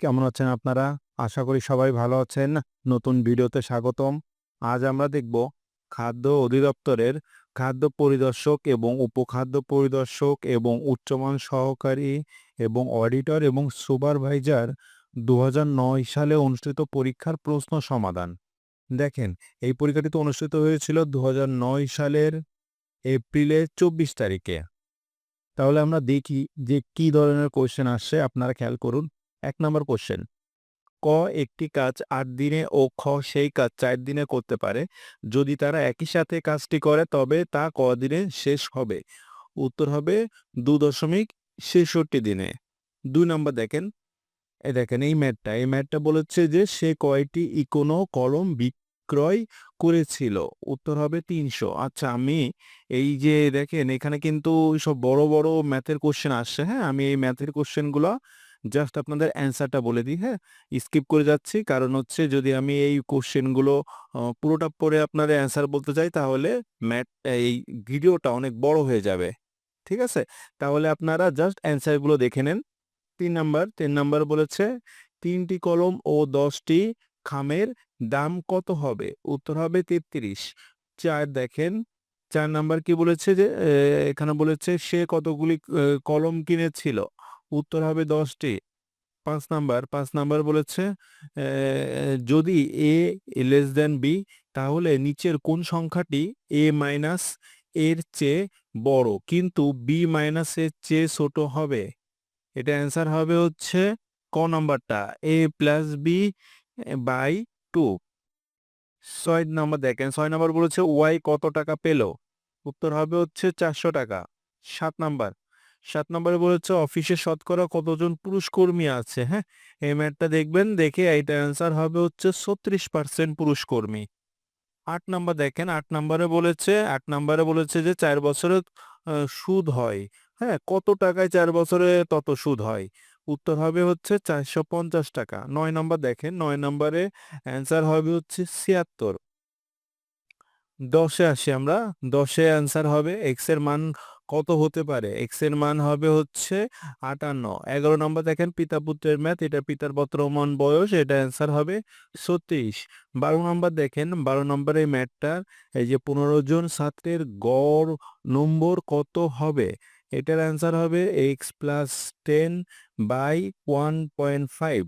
কেমন আছেন আপনারা? আশা করি সবাই ভালো আছেন। নতুন ভিডিওতে স্বাগতম। আজ আমরা দেখব খাদ্য অধিদপ্তরের খাদ্য পরিদর্শক এবং উপখাদ্য পরিদর্শক এবং উচ্চমান সহকারী এবং অডিটর এবং সুপারভাইজার ২০০৯ সালে অনুষ্ঠিত পরীক্ষার প্রশ্ন সমাধান। দেখেন, এই পরীক্ষাটি তো অনুষ্ঠিত হয়েছিল ২০০৯ সালের এপ্রিলের ২৪ তারিখে। তাহলে আমরা দেখি যে কি ধরনের কোয়েশ্চেন আসছে আপনারা খেয়াল করুন। ১ নম্বর কোশ্চেন ক একটি কাজ আট দিনে ও খ সেই কাজ ৪ দিনে করতে পারে। যদি তারা একই সাথে কাজটি করে তবে তা ক দিনে শেষ হবে? উত্তর হবে ২.৬৬ দিনে। দুই নম্বর দেখেন, এই দেখেন এই ম্যাথটা, এই ম্যাথটা বলেছে যে সে কয়টি ইকোনো কলম বিক্রয় করেছিল? উত্তর হবে ৩০০। আচ্ছা আমি এই যে দেখেন এখানে কিন্তু সব বড়, বড় ম্যাথের কোশ্চেন আসছে, হ্যাঁ? আমি এই ম্যাথের কোয়েশ্চেনগুলা জাস্ট আপনাদের অ্যান্সারটা বলে দিই, হ্যাঁ? স্কিপ করে যাচ্ছি কারণ হচ্ছে যদি আমি এই কোশ্চেনগুলো পুরোটা পরে আপনাদের অ্যান্সার বলতে চাই তাহলে ম্যাট এই ভিডিওটা অনেক বড় হয়ে যাবে। ঠিক আছে? তাহলে আপনারা জাস্ট অ্যান্সারগুলো দেখে নেন। তিন নাম্বার, তিন নাম্বার বলেছে তিনটি কলম ও দশটি খামের দাম কত হবে? উত্তর হবে ৩৩। ৪ দেখেন, চার নাম্বার কি বলেছে যে এখানে বলেছে সে কতগুলি কলম কিনেছিল? উত্তর হবে ১০ টি। ৫ নাম্বার, ৫ নাম্বার বলেছে যদি এ লেস দেন বি তাহলে নিচের কোন সংখ্যাটি এ মাইনাস এর চেয়ে বড় কিন্তু বি মাইনাস এর চেয়ে ছোট হবে? এটা অ্যান্সার হবে হচ্ছে ক নাম্বারটা A plus B by 2। ৬ number দেখেন, ছয় নাম্বার বলেছে ওয়াই কত টাকা পেল? উত্তর হবে হচ্ছে ৪০০ টাকা। সাত নাম্বার, ৭ নম্বরে বলেছে অফিসে শতকরা কতজন পুরুষ কর্মী আছে? হ্যাঁ? এই ম্যাথটা দেখবেন, দেখে এইটা অ্যান্সার হবে হচ্ছে ৩৬% পুরুষ কর্মী। ৮ নাম্বার দেখেন, আট নাম্বারে বলেছে আট নাম্বারে বলেছে যে চার বছরে সুদ হয়, হ্যাঁ? কত টাকায় চার বছরে তত সুদ হয়? উত্তর হবে হচ্ছে ৪৫০ টাকা। নয় নম্বর দেখেন, নয় নম্বরে অ্যান্সার হবে হচ্ছে ৭৬। ১০ এ আসি আমরা। দশে অ্যান্সার হবে x এর মান কত হতে পারে? x এর মান হবে হচ্ছে আটান্ন এগারো নম্বর দেখেন পিতা-পুত্রের ম্যাথ, এটা পিতার বর্তমান বয়স, এটা অ্যান্সার হবে ৩৬। ১২ নাম্বার দেখেন, ১২ নাম্বারে এই ম্যাথটার এই যে ১৫ জন ছাত্রের গড় নম্বর কত হবে? এটার অ্যান্সার হবে এক্স প্লাস টেন বাই 1.5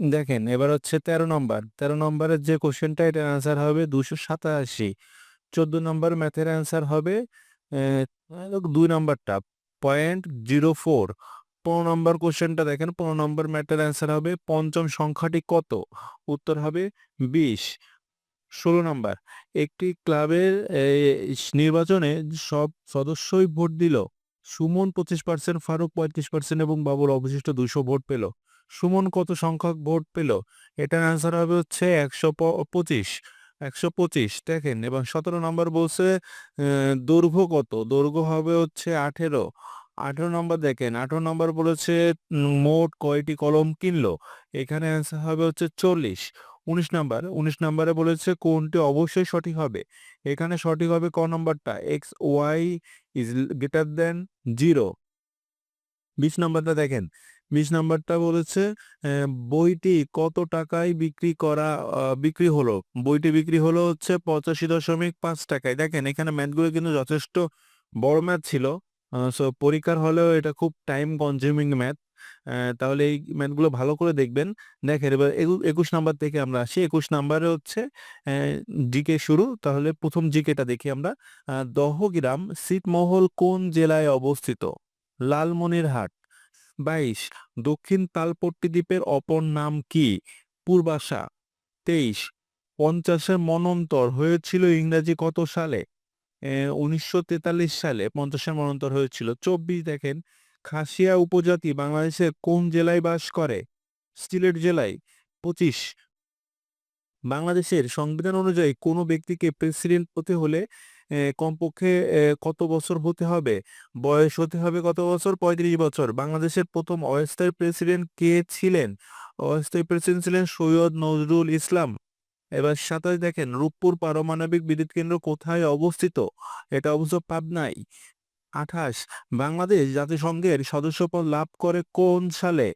দেখেন এবার হচ্ছে ১৩ নম্বর ১৩ নম্বরের যে কোয়েশ্চেনটা এটার অ্যান্সার হবে ২৮৭। ১৪ নম্বর ম্যাথের অ্যান্সার হবে ২ নাম্বারটা 0.04 ১৫ নাম্বার কোয়েশ্চেনটা দেখেন, ১৫ নাম্বার ম্যাথের অ্যান্সার হবে পঞ্চম সংখ্যাটি কত? উত্তর হবে বিশ ষোলো নম্বর একটি ক্লাবের নির্বাচনে সব সদস্যই ভোট দিল। সুমন ২৫%, ফারুক ৩৫% এবং বাবুল অবশিষ্ট দুশো ভোট পেল। সুমন কত সংখ্যক ভোট পেল? এটার অ্যান্সার হবে হচ্ছে ১২৫ ১২৫ দেখেন এবং সতেরো নম্বর বলছে দৈর্ঘ্য কত? দৈর্ঘ্য হবে হচ্ছে আঠেরো আঠেরো নম্বর দেখেন, আঠেরো নম্বর বলেছে মোট কয়টি কলম কিনল? এখানে অ্যান্সার হবে হচ্ছে ৪০। ১৯ নাম্বার, ১৯ নাম্বারে বলেছে কোনটি অবশ্যই সঠিক হবে? এখানে সঠিক হবে ক নম্বরটা X Y is greater than 0 ২০ নাম্বারটা দেখেন, ২০ নাম্বারটা বলেছে বইটি কত টাকায় বিক্রি করা বিক্রি হলো? বইটি বিক্রি হলো হচ্ছে ৮৫.৫ টাকায়। দেখেন, এখানে ম্যাথগুলো কিন্তু যথেষ্ট বড় ম্যাথ ছিল। সো পরীক্ষার হলেও এটা খুব টাইম কনজিউমিং ম্যাথ। তাহলে এই ম্যাথগুলো ভালো করে দেখবেন। দেখেন, এবার একু ২১ নাম্বার থেকে আমরা আসি। ২১ নাম্বারে হচ্ছে জিকে শুরু। তাহলে ১ম জিকেটা দেখি আমরা। দহগ্রাম ছিটমহল কোন জেলায় অবস্থিত? লালমনিরহাট। ২২ দক্ষিণ তালপট্টি দ্বীপের অপর নাম কি? পূর্বাশা। তেইশ, পঞ্চাশের মনন্তর হয়েছিল ইংরেজি কত সালে? উনিশশো ১৯৪৩ সালে পঞ্চাশের মনন্তর হয়েছিল। ২৪ দেখেন, খাসিয়া উপজাতি বাংলাদেশের কোন জেলায় বাস করে? সিলেট জেলায়। ২৫ বাংলাদেশের সংবিধান অনুযায়ী কোন ব্যক্তিকে প্রেসিডেন্ট হতে হলে কমপক্ষে কত বছর হতে হবে? বয়স হতে হবে কত বছর? ৩৫ বছর। বাংলাদেশের প্রথম অস্থায়ী প্রেসিডেন্ট কে ছিলেন? অস্থায়ী প্রেসিডেন্ট ছিলেন সৈয়দ নজরুল ইসলাম। এবার ২৭ দেখেন, রূপপুর পারমাণবিক বিদ্যুৎ কেন্দ্র কোথায় অবস্থিত? এটা অবশ্য পাবনায়। ২৮ বাংলাদেশ জাতিসংঘের সদস্যপদ লাভ করে কোন সালে?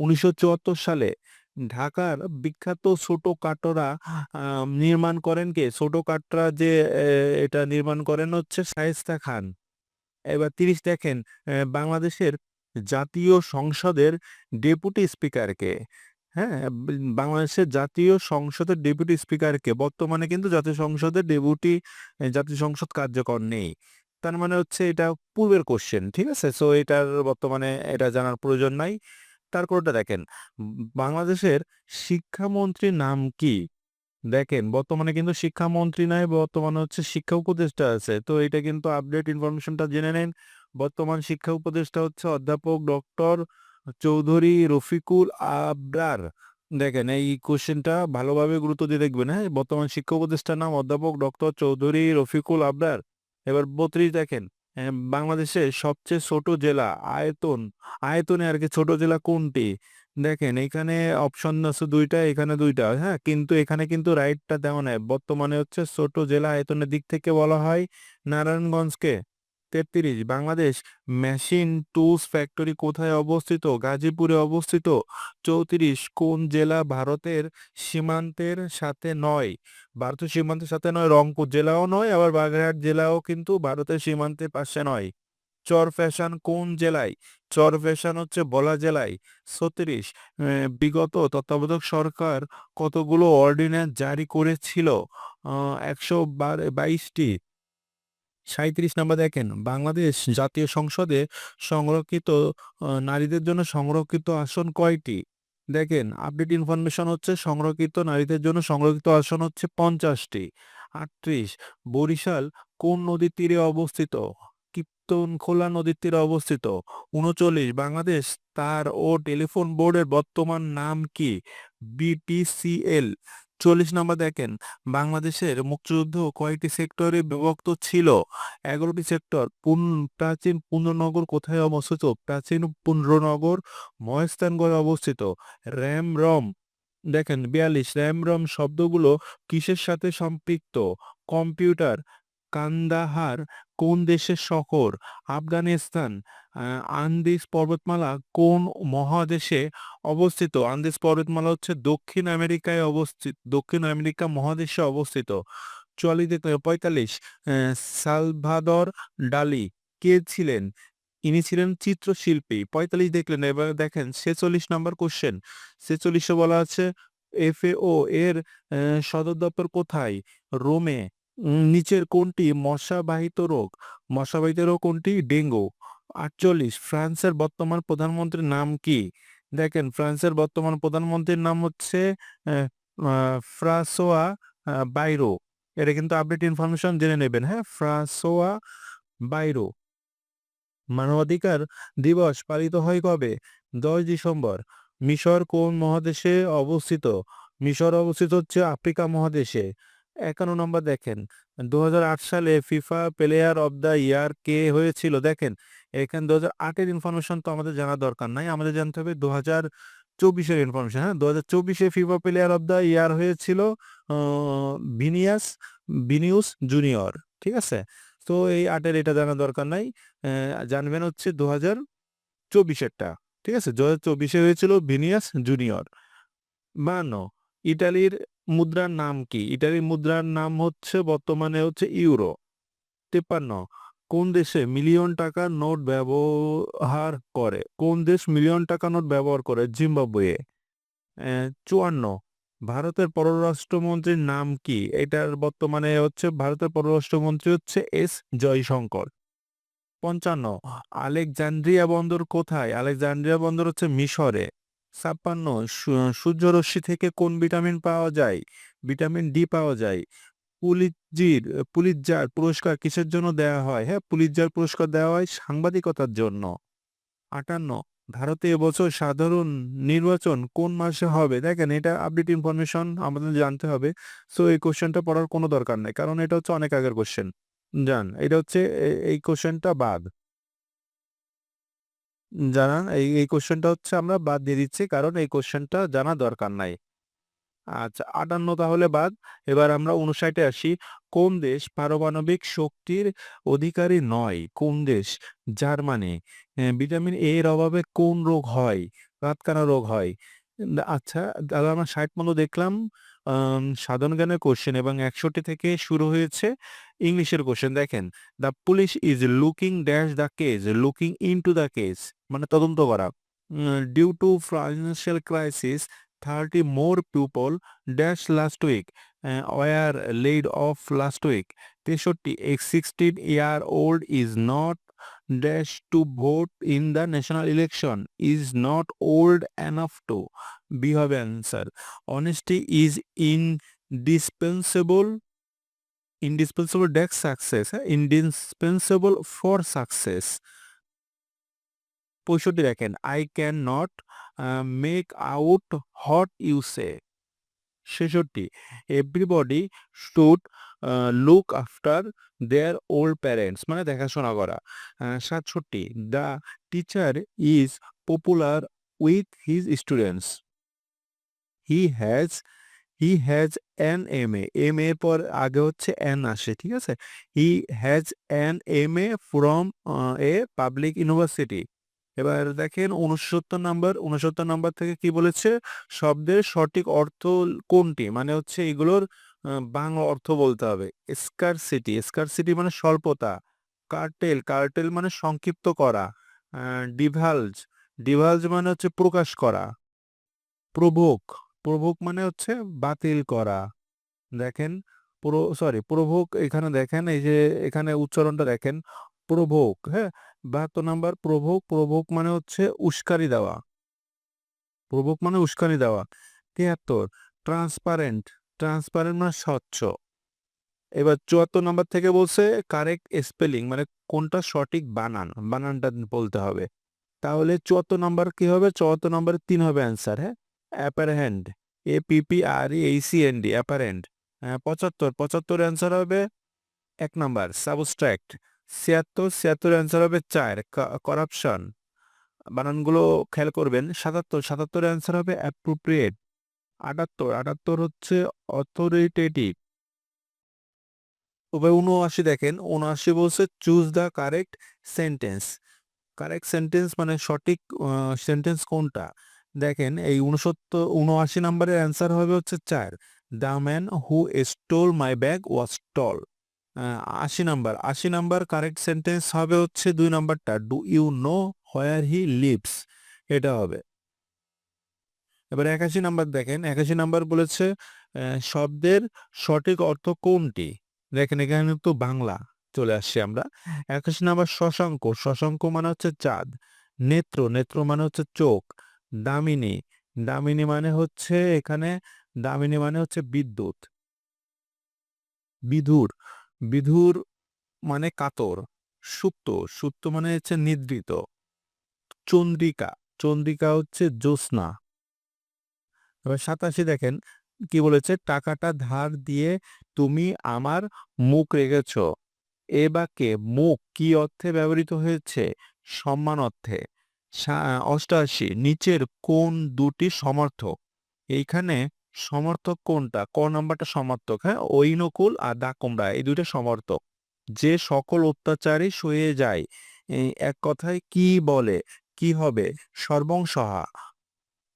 উনিশশো চুয়াত্তর সালে ঢাকার বিখ্যাত ছোটখাটোরা আহ, নির্মাণ করেন কে? ছোটখাটরা যে এটা নির্মাণ করেন হচ্ছে শায়েস্তা খান। এবার তিরিশ দেখেন বাংলাদেশের জাতীয় সংসদের ডেপুটি স্পিকারকে হ্যাঁ বাংলাদেশের জাতীয় সংসদের ডেপুটি স্পিকারকে বর্তমানে কিন্তু জাতীয় সংসদের ডেপুটি জাতীয় সংসদ কার্যকর নেই। তার মানে হচ্ছে এটা পূর্বের কোশ্চেন ঠিক আছে? সো এটার বর্তমানে এটা জানার প্রয়োজন নাই। তারপরটা দেখেন, বাংলাদেশের শিক্ষামন্ত্রীর নাম কি? দেখেন, বর্তমানে কিন্তু শিক্ষামন্ত্রী নাই, বর্তমানে হচ্ছে শিক্ষা উপদেষ্টা আছে। তো এটা কিন্তু আপডেট ইনফরমেশনটা জেনে নেন। বর্তমান শিক্ষা উপদেষ্টা হচ্ছে অধ্যাপক ডক্টর চৌধুরী রফিকুল আবরার। দেখেন, এই কোশ্চেনটা ভালোভাবে গুরুত্ব দিয়ে দেখবেন হ্যাঁ? বর্তমান শিক্ষা উপদেষ্টার নাম অধ্যাপক ডক্টর চৌধুরী রফিকুল আবরার। এবার বত্রিশ দেখেন বাংলাদেশের সবচেয়ে ছোট জেলা আয়তন, আয়তনে আর কি ছোট জেলা কোনটি? দেখেন, এখানে অপশন আছে দুইটা, এখানে দুইটা হ্যাঁ? কিন্তু এখানে কিন্তু রাইটটা দেওয়া নেই। বর্তমানে হচ্ছে ছোট জেলা আয়তনের দিক থেকে বলা হয় নারায়ণগঞ্জকে। তেত্রিশ, বাংলাদেশ মেশিন টুলস ফ্যাক্টরি কোথায় অবস্থিত? গাজীপুরে অবস্থিত। চৌত্রিশ, কোন জেলা ভারতের সীমান্তের সাথে নয়? ভারতের সীমান্তের সাথে নয়, রংপুর জেলাও নয়, আবার বাগেরহাট জেলাও কিন্তু ভারতের সীমান্তের পাশে নয়। চর ফ্যাশন কোন জেলায়? চর ফ্যাশন হচ্ছে বলা জেলায়। ছত্রিশ বিগত তত্ত্বাবধায়ক সরকার কতগুলো অর্ডিন্যান্স জারি করেছিল? একশো বাইশটি। সাঁইত্রিশ নাম্বার দেখেন, বাংলাদেশ জাতীয় সংসদে সংরক্ষিত নারীদের জন্য সংরক্ষিত আসন কয়টি? দেখেন আপডেট ইনফরমেশন হচ্ছে সংরক্ষিত নারীদের জন্য সংরক্ষিত আসন হচ্ছে পঞ্চাশটি। আটত্রিশ, বরিশাল কোন নদীর তীরে অবস্থিত? কীর্তনখোলা নদীর তীরে অবস্থিত। উনচল্লিশ, বাংলাদেশ তার ও টেলিফোন বোর্ডের বর্তমান নাম কি? বিপিসিএল চল্লিশ নম্বর দেখেন, বাংলাদেশের মুক্তিযুদ্ধ কয়েকটি সেক্টরে বিভক্ত ছিল। এগারোটি সেক্টর প্রাচীন পুণ্যনগর কোথায় অবস্থিত? প্রাচীন পুণ্যনগর মহেস্তানগড়ে অবস্থিত। র্যাম রম, দেখেন বিয়াল্লিশ, র্যাম রম শব্দগুলো কিসের সাথে সম্পৃক্ত? কম্পিউটার কান্দাহার কোন দেশের শহর? আফগানিস্তান আহ, আন্দিজ পর্বতমালা কোন মহাদেশে অবস্থিত? আন্দিজ পর্বতমালা হচ্ছে দক্ষিণ আমেরিকায় অবস্থিত দক্ষিণ আমেরিকা মহাদেশে অবস্থিত। চুয়াল্লিশ পঁয়তাল্লিশ সালভাদর ডালি কে ছিলেন? ইনি ছিলেন চিত্রশিল্পী। পঁয়তাল্লিশ দেখলেন এবার দেখেন ছেচল্লিশ নম্বর কোশ্চেন ছেচল্লিশে বলা আছে এফএও এর সদর দপ্তর কোথায়? রোমে। নিচের কোনটি মশাবাহিত রোগ? মশাবাহিত রোগ কোনটি? ডেঙ্গু। আটচল্লিশ, ফ্রান্সের বর্তমান প্রধানমন্ত্রীর নাম কি? দেখেন, ফ্রান্সের বর্তমান প্রধানমন্ত্রীর নাম হচ্ছে ফ্রাসোয়া বাইরো। এটা কিন্তু আপডেট ইনফরমেশন জেনে নেবেন হ্যাঁ? François Bayrou. মানবাধিকার দিবস পালিত হয় কবে? দশ ডিসেম্বর। মিশর কোন মহাদেশে অবস্থিত? মিশর অবস্থিত হচ্ছে আফ্রিকা মহাদেশে। একান্ন নম্বর দেখেন দু হাজার আট সালে FIFA player of the year কে হয়েছিল? দেখেন, এখানে দু হাজার আটের ইনফরমেশন তো আমাদের জানা দরকার নাই। আমাদের জানতে হবে দু হাজার চব্বিশের ইনফরমেশন হ্যাঁ? দু হাজার চব্বিশে FIFA player of the year হয়েছিল ভিনিয়াস ভিনিউস জুনিয়র ঠিক আছে? তো এই আটের এটা জানা দরকার নাই। জানবেন হচ্ছে দু হাজার চব্বিশেরটা, ঠিক আছে? দু হাজার চব্বিশে হয়েছিল ভিনিয়াস জুনিয়র বান্ন, ইটালির মুদ্রার নাম কি? ইটালির মুদ্রার নাম হচ্ছে বর্তমানে হচ্ছে ইউরো। তেপান্ন কোন দেশে মিলিয়ন টাকার নোট ব্যবহার করে? কোন দেশ মিলিয়ন টাকা নোট ব্যবহার করে? জিম্বাবুয়ে। চুয়ান্ন। ভারতের পররাষ্ট্রমন্ত্রীর নাম কি? এটার বর্তমানে হচ্ছে ভারতের পররাষ্ট্রমন্ত্রী হচ্ছে এস জয়শঙ্কর। পঞ্চান্ন। আলেকজান্দ্রিয়া বন্দর কোথায়? আলেকজান্দ্রিয়া বন্দর হচ্ছে মিশরে। ছাপ্পান্ন সূর্যরশ্মি থেকে কোন ভিটামিন পাওয়া যায়? ভিটামিন ডি পাওয়া যায়। পুলিৎজির পুলিৎজার পুরস্কার কিসের জন্য দেওয়া হয়? হ্যাঁ পুলিৎজার পুরস্কার দেওয়া হয় সাংবাদিকতার জন্য। আটান্ন, ভারতে এবছর সাধারণ নির্বাচন কোন মাসে হবে? দেখেন, এটা আপডেট ইনফরমেশন আমাদের জানতে হবে। সো এই কোশ্চেনটা পড়ার কোনো দরকার নেই, কারণ এটা হচ্ছে অনেক আগের কোশ্চেন জান, এটা হচ্ছে এই কোশ্চেনটা বাদ। জানান। এই এই কোশ্চেনটা হচ্ছে আমরা বাদ দিয়ে দিচ্ছি কারণ এই কোশ্চেনটা জানা দরকার নাই। আচ্ছা আটান্ন তাহলে বাদ। এবার আমরা উনষাটে আসি। কোন দেশ পারমাণবিক শক্তির অধিকারী নয়? কোন দেশ? জার্মানি। ভিটামিন এ এর অভাবে কোন রোগ হয়? রাতকানা রোগ হয়। আচ্ছা তাহলে আমরা ৬০ মতো দেখলাম। আম সাধারণ জ্ঞানের কোয়েশ্চেন এবং ৬১ থেকে শুরু হয়েছে ইংলিশের কোশ্চেন দেখেন, "the police is looking dash the case, looking into the case" মানে তদন্ত করা। Due to financial crisis 30 more people dash last week were laid off last week. ৬৩ a 16 year old is not dash to vote in the national election, is not old enough to. B হবে answer. Honesty is indispensable indispensable dash success, হ্যাঁ? Indispensable for success. ৬৫ দেখেন, "I can not make out what you say." ৬৬ "everybody should look after their old parents" মানে দেখাশোনা করা। সাতষট্টি "the teacher is popular with his students. He has he has an M A M এর পর আগে হচ্ছে an আসে, ঠিক আছে? "He has an M A from a public university." এবার দেখেন ৬৯ নাম্বার ৬৯ নাম্বার থেকে কি বলেছে? শব্দের সঠিক অর্থ কোনটি? মানে হচ্ছে এগুলোর বাংলা অর্থ বলতে হবে। স্কারসিটি, স্কারসিটি মানে স্বল্পতা। কার্টেল, কার্টেল মানে সংক্ষিপ্ত করা। ডিভালজ, ডিভালজ মানে হচ্ছে প্রকাশ করা। প্রভোক, প্রভোক মানে হচ্ছে বাতিল করা। দেখেন প্রো সরি প্রভোক এখানে দেখেন এই যে এখানে উচ্চারণটা দেখেন। প্রভোক, হ্যাঁ? ৭২ নাম্বার প্রভোক, প্রভোক মানে হচ্ছে উস্কানি দেওয়া। প্রভোক মানে উস্কানি দেওয়া। ৭৩ ট্রান্সপারেন্ট, ট্রান্সপারেন্ট মানে স্বচ্ছ। এবার চুয়াত্তর নম্বর থেকে বলছে কারেক্ট স্পেলিং মানে কোনটা সঠিক বানান, বানানটা বলতে হবে। তাহলে চুয়াত্তর নম্বর কি হবে? ৭৪ নাম্বারে ৩ হবে অ্যান্সার, হ্যাঁ? Apparent, এ-পি-পি-আর-ই-এইচ-ই-এন-ডি apparent. আ ৭৫, ৭৫ অ্যান্সার হবে ১ নাম্বার সাবস্ট্রাক্ট। ৭৬, ৭৬ অ্যান্সার হবে ৪ কা করাপশন। বানানগুলো খেয়াল করবেন। ৭৭, ৭৭ অ্যান্সার হবে অ্যাপ্রোপ্রিয়েট। ৭৮, ৭৮ হচ্ছে অথরিটেটিভ। তবে ৭৯ দেখেন, ৭৯ বলছে choose the correct sentence. Correct sentence মানে সঠিক সেন্টেন্স কোনটা? দেখেন এই ৬৯ ৭৯ নাম্বারের অ্যান্সার হবে হচ্ছে চার the man who stole my bag was tall. আশি ৮০ নাম্বার ৮০ নাম্বার কারেক্ট সেন্টেন্স হবে হচ্ছে দুই নাম্বারটা do you know where he lives এটা হবে। এবার ৮১ নাম্বার দেখেন ৮১ নাম্বার বলেছে শব্দের সঠিক অর্থ কোনটি? দেখেন এখানে তো বাংলা চলে আসছি আমরা। ৮১ নাম্বার শশাঙ্ক, শশাঙ্ক মানে হচ্ছে চাঁদ। নেত্র, নেত্র মানে হচ্ছে চোখ। দামিনী, দামিনী মানে হচ্ছে এখানে দামিনী মানে হচ্ছে বিদ্যুৎ। বিধুর, বিধুর মানে কাতর। সুপ্ত, সুপ্ত মানে হচ্ছে নিদ্রিত। চন্দ্রিকা, চন্দ্রিকা হচ্ছে জ্যোৎস্না। এবার ৮৭ দেখেন কি বলেছে? টাকাটা ধার দিয়ে তুমি আমার মুখ রেখেছ। এ বাক্যে মুখ কি অর্থে ব্যবহৃত হয়েছে? সম্মান অর্থে। ৮৮ নিচের কোন দুটি সমর্থক? এইখানে সমর্থক কোনটা? ক নাম্বারটা সমর্থক, হ্যাঁ? ঐনকুল আর ডাকুমরা এই ২ টা সমর্থক। যে সকল অত্যাচারী সয়ে যায়। এক কথায় কি বলে? কি হবে? সর্বংসহা।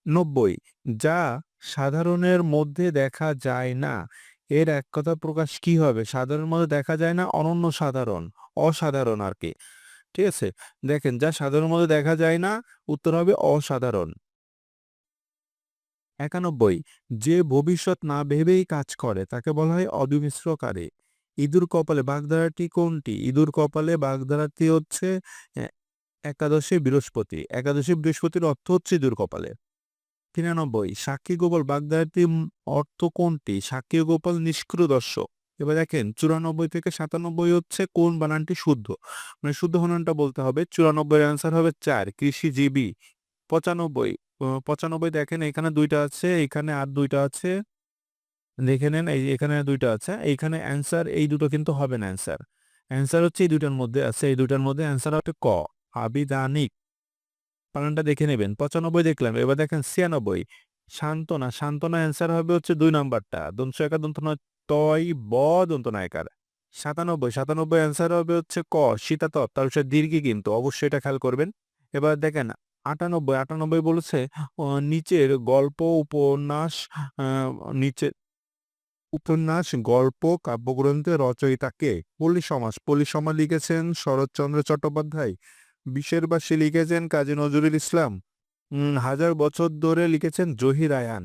৯০ যা সাধারণের মধ্যে দেখা যায় না। এর এক কথা প্রকাশ কি হবে? সাধারণের মধ্যে দেখা যায় না অনন্য সাধারণ, অসাধারণ আরকি। ঠিক আছে? দেখেন যা সাধারণের মধ্যে দেখা যায় না উত্তর হবে অসাধারণ। ৯১ যে ভবিষ্যৎ না ভেবেই কাজ করে তাকে বলা হয় অবিমিশ্রকারী। ইঁদুর কপালে বাগধারাটি কোনটি? ইঁদুর কপালে বাগধারাটি হচ্ছে একাদশী বৃহস্পতি। একাদশী বৃহস্পতির অর্থ হচ্ছে ইঁদুর কপালে। ৯৩ সাক্ষী গোপাল বাগধারাটির অর্থ কোনটি? সাক্ষী গোপাল নিষ্ক্রিয় দর্শক। এবার দেখেন ৯৪ থেকে ৯৭ হচ্ছে কোন বানানটি শুদ্ধ? মানে শুদ্ধ বানানটা বলতে হবে। ৯৪ এর অ্যান্সার হবে চার কৃষিজীবী। পঁচানব্বই পঁচানব্বই দেখেন এখানে দুইটা আছে, এখানে আর দুইটা আছে। দেখে নেন এই এখানে দুইটা আছে। এইখানে অ্যান্সার এই দুটো কিন্তু হবে না অ্যান্সার। অ্যান্সার হচ্ছে এই ২ টার মধ্যে আছে। এই ২ টার মধ্যে অ্যান্সার হবে ক আবিধানিক। বানানটা দেখে নেবেন। ৯৫ দেখলাম। এবার দেখেন ৯৬ সান্ত্বনা, সান্ত্বনা অ্যান্সার হবে হচ্ছে দুই নাম্বারটা। দন্ত একা দন্ত নয় তয় ব দন্ত নায়কার। ৯৭, ৯৭ অ্যান্সার হবে হচ্ছে ক শীতাতপ তার হচ্ছে দীর্ঘি কিন্তু অবশ্যই এটা খেয়াল করবেন। এবার দেখেন আটানব্বই আটানব্বই বলেছে নিচের গল্প উপন্যাস নিচে উপন্যাস গল্প কাব্যগ্রন্থের রচয়িতা কে পল্লী সমাজ পল্লী সমাজ লিখেছেন শরৎচন্দ্র চট্টোপাধ্যায় বিশের বাসী লিখেছেন কাজী নজরুল ইসলাম। হাজার বছর ধরে লিখেছেন জহির আয়ান।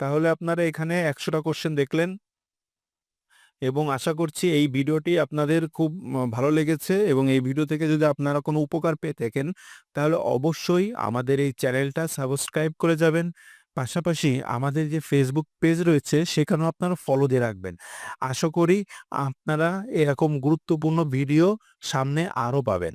তাহলে আপনারা এখানে একশোটা কোশ্চেন দেখলেন। এবং আশা করছি এই ভিডিওটি আপনাদের খুব ভালো লেগেছে এবং এই ভিডিও থেকে যদি আপনারা কোনো উপকার পেয়ে থাকেন, তাহলে অবশ্যই আমাদের এই চ্যানেলটা সাবস্ক্রাইব করে যাবেন। পাশাপাশি আমাদের যে ফেসবুক পেজ রয়েছে, সেখানেও আপনারা ফলো দিয়ে রাখবেন। আশা করি আপনারা এরকম গুরুত্বপূর্ণ ভিডিও সামনে আরও পাবেন।